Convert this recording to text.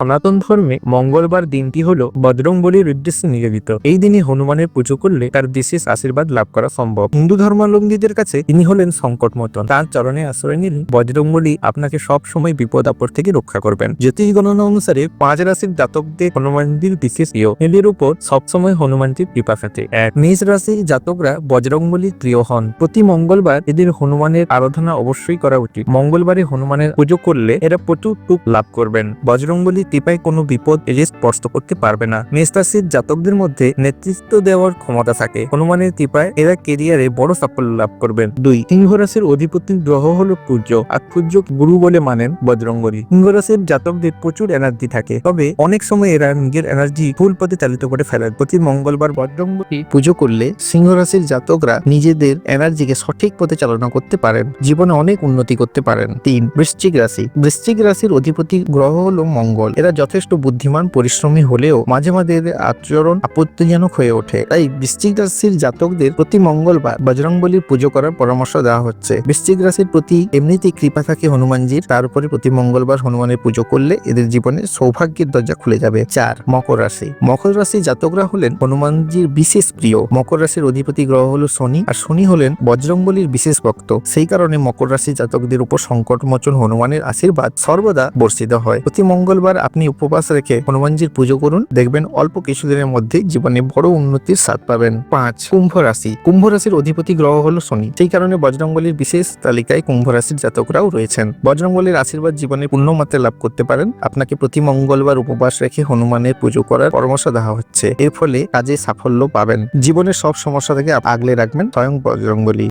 সনাতন ধর্মে মঙ্গলবার দিনটি হল বজরংবলির উদ্দেশ্যে নিবেদিত। এই দিনে হনুমানের পুজো করলে তার বিশেষ আশীর্বাদ লাভ করা সম্ভব। হিন্দু ধর্মাবলম্বীদের কাছে তিনি হলেন সংকট মোচন তার চরণে আশ্রয় নিলে বজরংবলী আপনাকে সব সময় বিপদ আপদ থেকে রক্ষা করবেন। জ্যোতিষ গণনা অনুসারে পাঁচ রাশির জাতকদের হনুমানজির বিশেষ প্রিয়। এদের উপর সবসময় হনুমানজির কৃপা থাকে। এক, মেষ রাশির জাতকরা বজরংবলীর প্রিয় হন। প্রতি মঙ্গলবার এদের হনুমানের আরাধনা অবশ্যই করা উচিত। মঙ্গলবারে হনুমানের পুজো করলে এরা প্রচুর টুক লাভ করবেন। বজরংবলী কৃপায় কোনো বিপদ এদের স্পর্শ করতে পারবে না। রাশির জাতকদের মধ্যে নেতৃত্ব দেওয়ার ক্ষমতা থাকে। হনুমানের কৃপায় এরা কেরিয়ারে বড় সাফল্য লাভ করবেন। দুই সিংহ রাশির অধিপতি গ্রহ হল সূর্য, আর সূর্য গুরু বলে মানেন বজরংবলী। সিংহ রাশির জাতকদের প্রচুর এনার্জি থাকে, তবে অনেক সময় এরা নিজের এনার্জি ভুল পথে চালিত করে ফেলেন। প্রতি মঙ্গলবার বজরংবলী পুজো করলে সিংহ রাশির জাতকরা নিজেদের এনার্জিকে সঠিক পথে চালনা করতে পারেন, জীবনে অনেক উন্নতি করতে পারেন। তিন, বৃশ্চিক রাশি। বৃশ্চিক রাশির অধিপতি গ্রহ হলো মঙ্গল। এরা যথেষ্ট বুদ্ধিমান, পরিশ্রমী হলেও মাঝে মাঝে এদের আচরণ আপত্তিজনক হয়ে ওঠে। তাই বৃশ্চিক রাশির জাতকদের প্রতি মঙ্গলবার বজরংবলীর পুজো করার পরামর্শ দেওয়া হচ্ছে। বৃশ্চিক রাশির প্রতি এমনিতেই কৃপা থাকে হনুমানজির। তার উপরে প্রতি মঙ্গলবার হনুমানের পুজো করলে এদের জীবনে সৌভাগ্যের দরজা খুলে যাবে। চার, মকর রাশি। মকর রাশি জাতকরা হলেন হনুমানজির বিশেষ প্রিয়। মকর রাশির অধিপতি গ্রহ হলো শনি আর শনি হলেন বজরংবলীর বিশেষ ভক্ত। সেই কারণে মকর রাশি জাতকদের উপর সংকট মোচন হনুমানের আশীর্বাদ সর্বদা বর্ষিত হয়। প্রতি মঙ্গলবার আপনি উপবাস রেখে হনুমানজির পুজো করুন। দেখবেন অল্প কিছুদিনের মধ্যে জীবনে বড় উন্নতির স্বাদ পাবেন। পাঁচ, কুম্ভ রাশি। কুম্ভ রাশির অধিপতি গ্রহ হলো শনি। সেই কারণে বজরঙ্গলির বিশেষ তালিকায় কুম্ভ রাশির জাতকরাও রয়েছেন। বজরঙ্গলির আশীর্বাদ জীবনে পূর্ণ মাত্রায় লাভ করতে পারেন। আপনাকে প্রতি মঙ্গলবার উপবাস রেখে হনুমানের পুজো করার পরামর্শ দেওয়া হচ্ছে। এর ফলে কাজে সাফল্য পাবেন। জীবনের সব সমস্যা থেকে আগলে রাখবেন স্বয়ং বজরংবলী